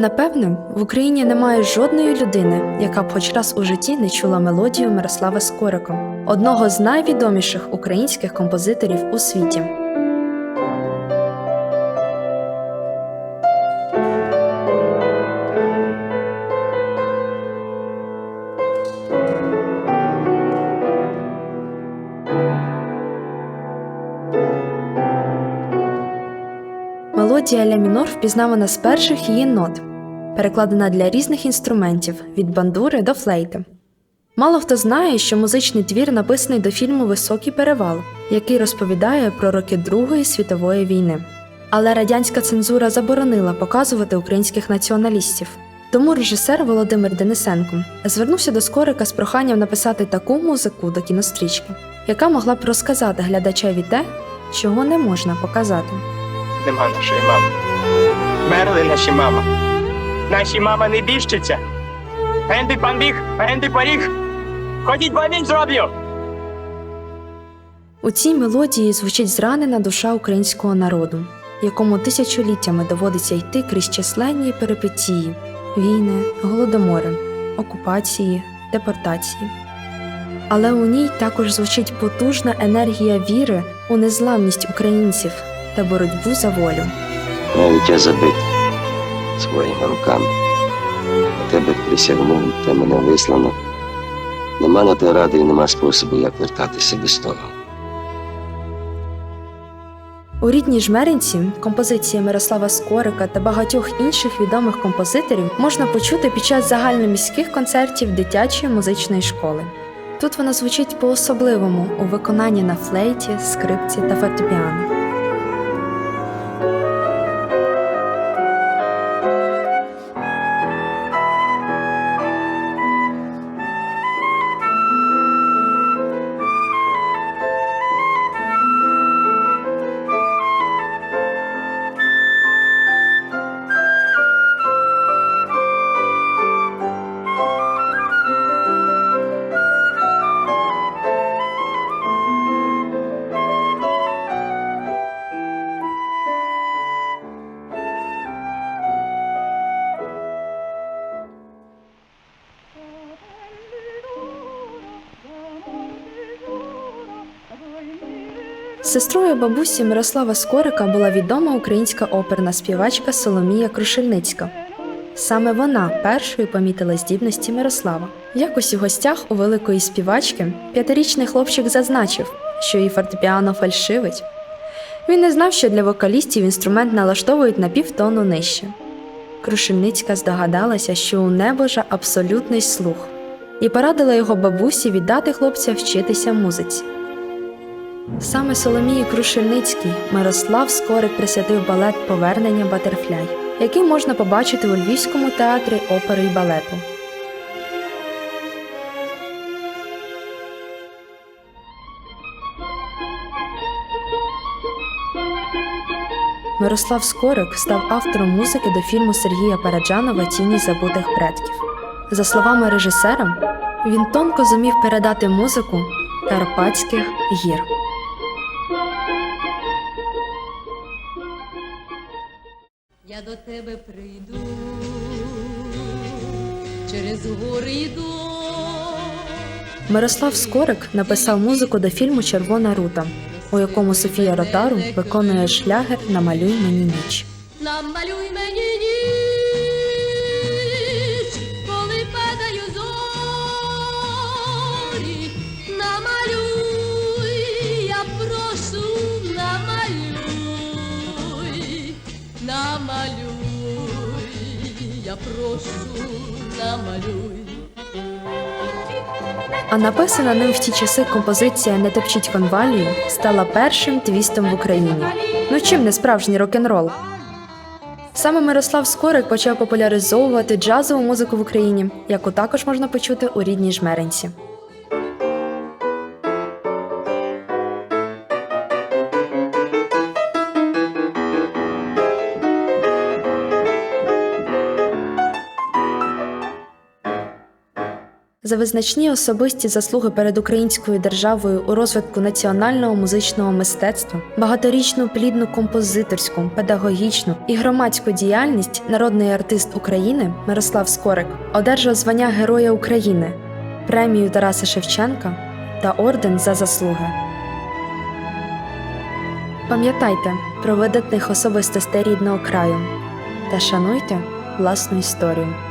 Напевне, в Україні немає жодної людини, яка б хоч раз у житті не чула мелодію Мирослава Скорика, одного з найвідоміших українських композиторів у світі. Мелодія ля мінор впізнавана з перших її нот, перекладена для різних інструментів від бандури до флейти. Мало хто знає, що музичний твір написаний до фільму Високий перевал, який розповідає про роки Другої світової війни. Але радянська цензура заборонила показувати українських націоналістів. Тому режисер Володимир Денисенко звернувся до Скорика з проханням написати таку музику до кінострічки, яка могла б розказати глядачеві те, чого не можна показати. Нема нашої мами. Мерли наші мама. Наші мама не біжчиться. Генди пан біг, генди поріг. Ходіть, бо він зроблю. У цій мелодії звучить зранена душа українського народу, якому тисячоліттями доводиться йти крізь численні перипетії, війни, голодомори, окупації, депортації. Але у ній також звучить потужна енергія віри у незламність українців та боротьбу за волю. Навіть я забит своїми руками. На тебе присягнув, те мене вислано. Нема на те ради і нема способу, як вертатися без того. У рідній жмеринці композиції Мирослава Скорика та багатьох інших відомих композиторів можна почути під час загальноміських концертів дитячої музичної школи. Тут вона звучить по-особливому у виконанні на флейті, скрипці та фортепіано. Сестрою бабусі Мирослава Скорика була відома українська оперна співачка Соломія Крушельницька. Саме вона першою помітила здібності Мирослава. Якось у гостях у великої співачки п'ятирічний хлопчик зазначив, що її фортепіано фальшивить. Він не знав, що для вокалістів інструмент налаштовують на півтону нижче. Крушельницька здогадалася, що у небожа абсолютний слух, і порадила його бабусі віддати хлопця вчитися музиці. Саме Соломії Крушельницькій Мирослав Скорик присвятив балет Повернення Батерфляй, який можна побачити у Львівському театрі опери й балету. Мирослав Скорик став автором музики до фільму Сергія Параджанова Тіні забутих предків. За словами режисера, він тонко зумів передати музику Карпатських гір. Я до тебе прийду через гори йду. Мирослав Скорик написав музику до фільму Червона рута, у якому Софія Ротару виконує шлягер Намалюй мені ніч. Намалюй мені ніч, намалюй, я прошу, намалюй. А написана ним в ті часи композиція Не топчіть конвалію стала першим твістом в Україні. Ну чим не справжній рок-н-рол? Саме Мирослав Скорик почав популяризовувати джазову музику в Україні, яку також можна почути у рідній жмеринці. За визначні особисті заслуги перед українською державою у розвитку національного музичного мистецтва, багаторічну плідну композиторську, педагогічну і громадську діяльність народний артист України Мирослав Скорик одержав звання Героя України, премію Тараса Шевченка та орден за заслуги. Пам'ятайте про видатних особистостей рідного краю та шануйте власну історію.